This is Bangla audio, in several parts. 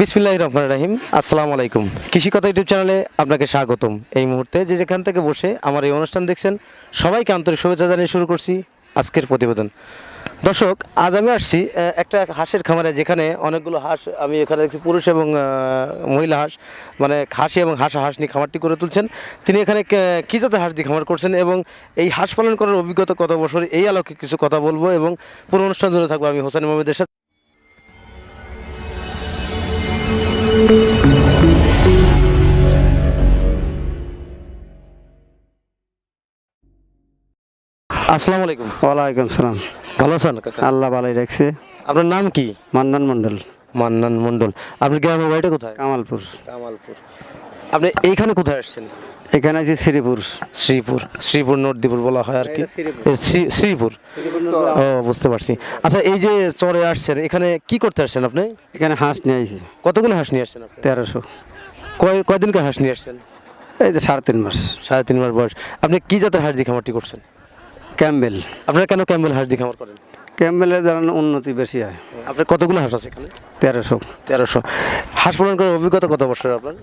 বিসমিল্লাহ রহমান রাহিম। আসসালামু আলাইকুম। কৃষি কথা ইউটিউব চ্যানেলে আপনাকে স্বাগতম। এই মুহূর্তে যে যেখান থেকে বসে আমার এই অনুষ্ঠান দেখছেন, সবাইকে আন্তরিক শুভেচ্ছা জানিয়ে শুরু করছি আজকের প্রতিবেদন। দর্শক, আজ আমি আসছি একটা হাঁসের খামারে যেখানে অনেকগুলো হাঁস আমি এখানে দেখছি, পুরুষ এবং মহিলা হাঁস মানে খাসি এবং হাঁস হাঁস নিয়ে খামারটি করে তুলছেন। তিনি এখানে কী জাতের হাঁস দিয়ে খামার করছেন এবং এই হাঁস পালন করার অভিজ্ঞতা কত বছর, এই আলোকে কিছু কথা বলব এবং পুরো অনুষ্ঠান জুড়ে থাকব আমি হোসেন মোহাম্মদের সাথে। আসসালামু আলাইকুম। ওয়ালাইকুম সালাম। ভালো আছেন? আল্লাহ ভালোই রাখছে। আপনার নাম কি? মান্নান মন্ডল মান্নান মন্ডল আপনার গ্রামের বাড়িটা কোথায়? কামালপুর। কামালপুর। আপনি এইখানে কোথায় আসছেন? এখানে আছে শ্রীপুর। শ্রীপুর। শ্রীপুর নর্দীপুর বলা হয় আর কি। শ্রী- শ্রীপুর? ও বুঝতে পারছি। আচ্ছা এই যে চরে আসছেন এখানে কি করতে আসছেন আপনি? এখানে হাঁস নিয়ে আইছি। কতগুলো হাঁস নিয়ে আসছেন আপনি? তেরোশো। কয় কয়দিনকার হাঁস নিয়ে আসছেন? এই যে সাড়ে তিন মাস। সাড়ে তিন মাস বয়স। আপনি কি জাতের হাঁস দিয়ে খামারটি করছেন? ক্যাম্বেল। আপনারা কেন ক্যাম্বেল হাঁস দিয়ে খামার করেন? ক্যাম্বেলের ধরেন উন্নতি বেশি হয়। আপনার কতগুলো হাঁস আছে এখানে? তেরোশো। তেরোশো। হাঁস পালন করার অভিজ্ঞতা কত বছর আপনার?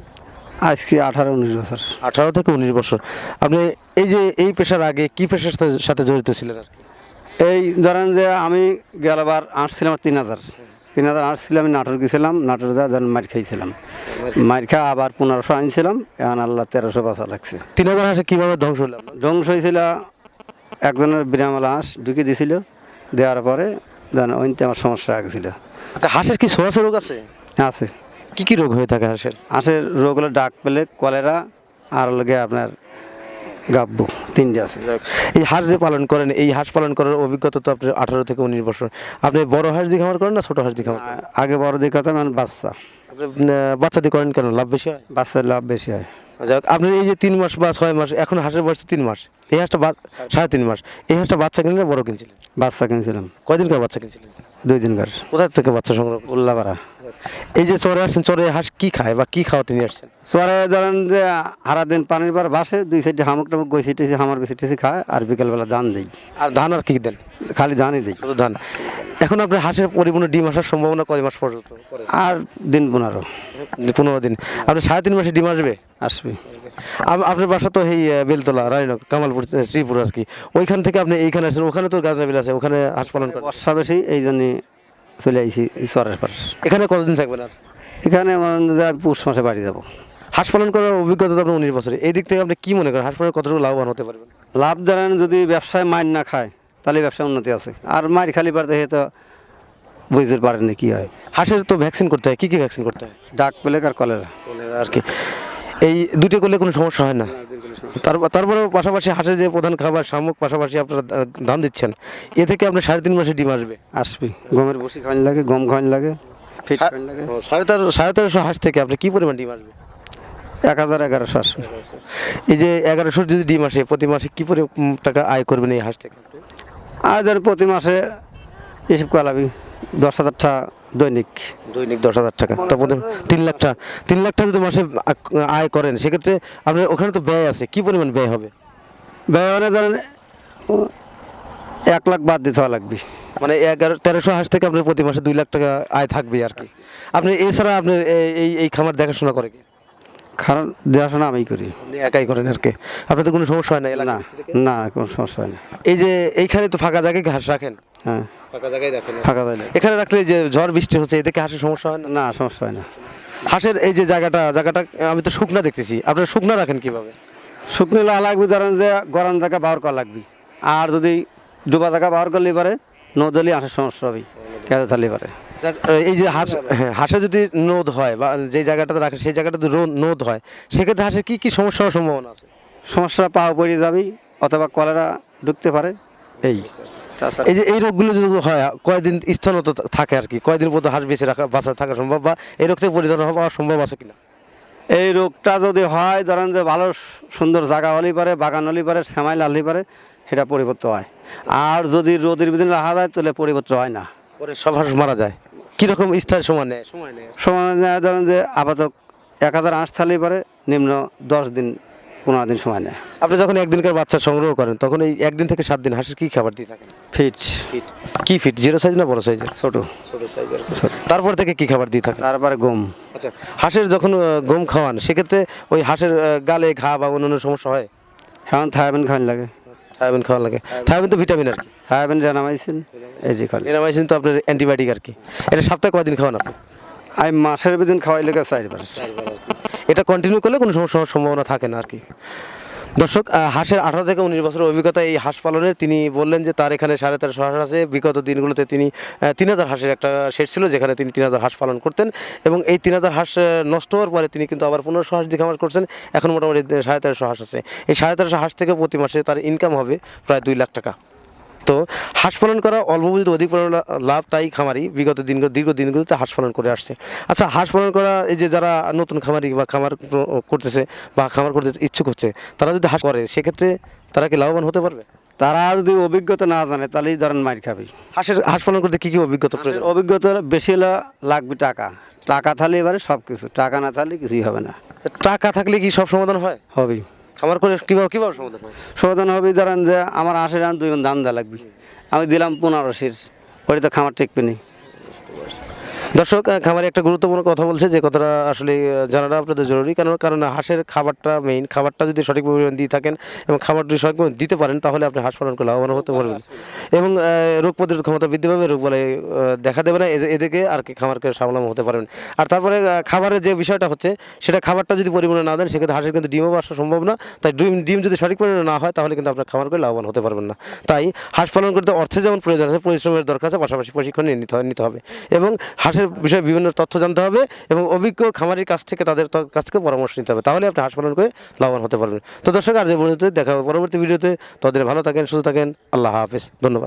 আজকে আঠারো উনিশ বছর। আঠারো থেকে উনিশ বছর। আপনি এই যে এই পেশার আগে কি পেশার সাথে- জড়িত ছিলেন আর কি? এই ধরেন যে আমি গেলবার আসছিলাম তিন হাজার। তিন হাজার আসছিলাম আমি নাটোর গেছিলাম নাটোর যা ধরেন মার খাইছিলাম। মার খা আবার পনেরোশো আনছিলাম এখন আল্লাহ তেরোশো বাঁচা লাগছে। তিন হাজার হাঁসে কীভাবে ধ্বংস হলো ধ্বংস হয়েছিল একজনের বিরামালা হাঁস ঢুকে দিছিল দেওয়ার পরে দেন ওইতে আমার সমস্যা আগেছিল আচ্ছা হাঁসের কি সোয়াশে রোগ আছে? আছে। কি কি রোগ হয়ে থাকে হাঁসের? হাঁসের রোগ হলো ডাক পেলে কলেরা আর লগে আপনার গাব্বু তিনটে আছে। এই হাঁস যে পালন করেন এই হাঁস পালন করার অভিজ্ঞতা তো আপনার আঠারো থেকে উনিশ বছর। আপনি বড় হাঁস দিয়ে খামার করেন না ছোট হাঁস দিয়ে খামার আগে বড় দিকে কথা মানে বাচ্চা। বাচ্চা দিয়ে করেন কেন? লাভ বেশি হয়? বাচ্চার লাভ বেশি হয়। যাক আপনি এই যে তিন মাস বা ছয় মাস এখন হাঁসের বয়স তো তিন মাস। এই হাঁসটা সাড়ে তিন মাস। এই হাঁসটা বাচ্চা কিনলে বড় কিনছিলেন? বাচ্চা কিনছিলাম। কয়দিনকার বাচ্চা কিনছিলেন? দুই দিনকার। কোথায় থেকে বাচ্চা সংগ্রহ? উল্লাপাড়া। এই যে চরে আসছেন চরে হাঁস কি খায় বা কি খাওয়াতে নিয়ে আসছেন? চরে ধরেন যে হারা দিন পানির পর বাসে দুই সাইডে হামুক টামুক গই সিটেছি হামার গই সিটেছি খায় আর বিকেলবেলা ধান দিই। আর ধান আর কি দেন? খালি ধানই দিই। শুধু ধান। এখন আপনার হাঁসের পরিপূর্ণ ডিম আসার সম্ভাবনা কয় মাস পর্যন্ত আর দিন পনেরো। পনেরো দিন। আপনি সাড়ে তিন মাসে ডিম আসবে? আসবে। আপনার বাসা তো এই বেলতলা রানীনগর কামালপুর শ্রীপুর আর কি। ওইখান থেকে আপনি এইখানে আসছেন ওখানে তো গাজনা বিল আছে ওখানে হাঁস পালন বর্ষা বেশি এই জন্যে চলে আইছি চরের পাশ। এখানে কতদিন থাকবেন আর? এখানে পৌষ মাসে বাড়ি যাব। হাঁস পালন করার অভিজ্ঞতা তো আপনার উনিশ বছরে এই দিক থেকে আপনি কী মনে করেন? হাঁস পালন কতটুকু লাভবান হতে পারবেন? লাভ ধরেন যদি ব্যবসায় মার না খায় তাহলে ব্যবসায় উন্নতি আছে। আর মার খালি পারতে সে তো বুঝতে পারেন না কি হয়। হাঁসের তো ভ্যাকসিন করতে হয়। কী কী ভ্যাকসিন করতে হয়? ডাক পেলে আর কলেরা আর কি। এই দুটো করলে কোনো সমস্যা হয় না। তার তারপরে পাশাপাশি হাঁসের যে প্রধান খাবার শামুক পাশাপাশি আপনারা ধান দিচ্ছেন এ থেকে আপনার সাড়ে তিন মাসে ডিম আসবে। আসবে। গমের বসি খাওয়ান লাগে গম খাওয়ান লাগে সাড়ে তেরো সাড়ে তেরোশো হাঁস থেকে আপনি কী পরিমাণ ডিম আসবে? এক হাজার এগারোশো আসবে এই যে এগারোশো যদি ডিম আসে প্রতি মাসে কী পরিমাণ টাকা আয় করবেন এই হাঁস থেকে? আয় প্রতি মাসে এসব কলাবি দশ হাজার টাকা দৈনিক। দৈনিক দশ হাজার টাকা। তারপর তিন লাখ টাকা। তিন লাখ টাকা যদি মাসে আয় করেন সেক্ষেত্রে আপনার ওখানে তো ব্যয় আছে। কি পরিমাণ ব্যয় হবে? ব্যয় মানে ধরেন এক লাখ বাদ দিতে হওয়া লাগবে। মানে এগারো তেরোশো হাঁস থেকে আপনার প্রতি মাসে দুই লাখ টাকা আয় থাকবে আর কি। আপনি এছাড়া আপনার এই- এই খামার দেখাশোনা করে কি? কারণ দেখাশোনা আমি করি। একাই করেন আর কি? আপনার তো কোনো সমস্যা হয় না না না কোনো সমস্যা হয় না। এই যে এইখানে তো ফাঁকা জায়গায় ঘাস রাখেন। হ্যাঁ। ফাঁকা জায়গায় রাখেন ফাঁকা দিলে এখানে রাখলে যে ঝড় বৃষ্টি হচ্ছে এদিকে হাঁসের সমস্যা হয় না? না সমস্যা হয় না। হাঁসের এই যে জায়গাটা জায়গাটা আমি তো শুকনা দেখতেছি। আপনারা শুকনা রাখেন কীভাবে? শুকনো লাগবে ধরেন যে গরম জায়গা ব্যবহার করা লাগবে। আর যদি ডুবা জায়গা ব্যবহার করলে পারে নদলি আসার সমস্যা হবে কেঁদে থাকলে পারে এই যে হাঁস হ্যাঁ, হাঁসে যদি নোদ হয় বা যে জায়গাটাতে রাখে সেই জায়গাটা যদি নোদ হয় সেক্ষেত্রে হাঁসের কী কী সমস্যা হওয়ার সম্ভাবনা আছে? সমস্যা পাওয়া পড়ে যাবি অথবা কলেরা ঢুকতে পারে। এই। এই যে এই রোগগুলো যদি হয় কয়দিন স্থানত থাকে আর কি? কয়দিন পর্যন্ত হাঁস বেঁচে রাখা বাঁচা থাকা সম্ভব বা এই রোগ থেকে পরিচালনা হওয়া সম্ভব আছে কিনা? এই রোগটা যদি হয় ধরেন যে ভালো সুন্দর জায়গা হলেই পারে বাগান হলেই পারে শ্যামাই লাললেই পারে সেটা পরিবর্তন হয়। আর যদি রোদের বিদিন রাখা যায় তাহলে পরিবর্তন হয় না। পরে সব হাঁস মারা যায়। কীরকম স্থায়ী সময় নেয়? সময় নেয় সময় নেয় ধরেন যে আপাতত এক হাজার আঁশ থাকলেই পারে নিম্ন দশ দিন পনেরো দিন সময় নেয়। আপনি যখন একদিনকার বাচ্চা সংগ্রহ করেন তখন এই একদিন থেকে সাত দিন হাঁসের কি খাবার দিয়ে থাকেন? ফিট। ফিট। কি ফিট? জিরো সাইজ না বড় সাইজের? ছোটো। ছোট সাইজের। তারপর থেকে কি খাবার দিয়ে থাকেন? তারপরে গম। আচ্ছা হাঁসের যখন গম খাওয়ান সেক্ষেত্রে ওই হাঁসের গালে ঘা বা অন্যান্য সমস্যা হয়? এখন থায়াবিন খাওয়ান লাগে। থায়াবিন খাওয়া লাগে। থায়াবিন তো ভিটামিন আর কি। থায়াবিন রেনামাইসিন এটি খালি এনামাইসিন তো আপনার অ্যান্টিবায়োটিক আর কি। এটা সপ্তাহে কয়দিন খাওয়ান আপনি? আমি মাসের বেদিন খাওয়াই লেগে চারবার। এটা কন্টিনিউ করলে কোনো সমস্যা হওয়ার সম্ভাবনা থাকে না আর কি দর্শক হাঁসের আঠারো থেকে উনিশ বছরের অভিজ্ঞতা এই হাঁস পালনের। তিনি বললেন যে তার এখানে সাড়ে তেরোশো হাঁস আছে। বিগত দিনগুলোতে তিনি তিন হাজার হাঁসের একটা শেড ছিল যেখানে তিনি তিন হাজার হাঁস পালন করতেন এবং এই তিন হাজার হাঁস নষ্ট হওয়ার পরে তিনি কিন্তু আবার পনেরোশো হাঁস দিয়ে খামার করছেন। এখন মোটামুটি সাড়ে তেরোশো হাঁস আছে। এই সাড়ে তেরোশো হাঁস থেকে প্রতি মাসে তার ইনকাম হবে প্রায় দুই লাখ টাকা। তো হাঁস পালন করা অল্প পুঁজিতে অধিক পরিমাণ লাভ তাই খামারি বিগত দিনগুলো দীর্ঘ দিনগুলোতে হাঁস পালন করে আসছে। আচ্ছা হাঁস পালন করা এই যে যারা নতুন খামারি বা খামার করতেছে বা খামার করতে ইচ্ছুক হচ্ছে তারা যদি হাঁস করে সেক্ষেত্রে তারা কি লাভবান হতে পারবে? তারা যদি অভিজ্ঞতা না জানে তাহলেই ধরেন মার খাবি। হাঁসের হাঁস পালন করতে কী কী অভিজ্ঞতা প্রয়োজন? অভিজ্ঞতা বেশি লাগবে টাকা। টাকা থাকলে এবারে সব কিছু টাকা না থাকলে কিছুই হবে না। টাকা থাকলে কি সব সমাধান হয়? হবেই। খামার করে কীভাবে কীভাবে সমাধান হয়? সমাধান হবে ধরেন যে আমার আশি রান দুই ধান দেওয়া লাগবে। আমি দিলাম পনেরো পনেরোশির ওটা তো খামার টেকবে নি। দর্শক খামারে একটা গুরুত্বপূর্ণ কথা বলছে যে কথাটা আসলে জানাটা আপনাদের জরুরি। কারণ কারণ হাঁসের খাবারটা মেইন খাবারটা যদি সঠিক পরিমাণ দিয়ে থাকেন এবং খাবার যদি সঠিক দিতে পারেন, তাহলে আপনি হাঁস পালন করে লাভবান হতে পারবেন। এবং রোগ প্রতিরোধ ক্ষমতা বৃদ্ধি পাবে, রোগ বলে দেখা দেবে না। এদে- এদিকে আর কি খামারকে স্বাবলম্বী হতে পারবেন। আর তারপরে খাবারের যে বিষয়টা হচ্ছে, সেটা খাবারটা যদি পরিমাণে না দেন, সেক্ষেত্রে হাঁসের কিন্তু ডিমও আসা সম্ভব না। তাই ডিম ডিম যদি সঠিক পরিমাণে না হয়, তাহলে কিন্তু আপনার খামার করে লাভবান হতে পারবেন না। তাই হাঁস পালন করতে অর্থে যেমন প্রয়োজন আছে, পরিশ্রমের দরকার আছে, পাশাপাশি প্রশিক্ষণ নিতে নিতে হবে। এবং হাঁসের বিষয়ে বিভিন্ন তথ্য জানতে হবে এবং অভিজ্ঞ খামারির কাছ থেকে তাদের কাছ থেকে পরামর্শ নিতে হবে। তাহলে আপনি হাঁস পালন করে লাভবান হতে পারবেন। তো দর্শক আর যে পর্যন্ত দেখা হবে পরবর্তী ভিডিওতে। তাদের ভালো থাকেন, সুস্থ থাকেন। আল্লাহ হাফিজ। ধন্যবাদ।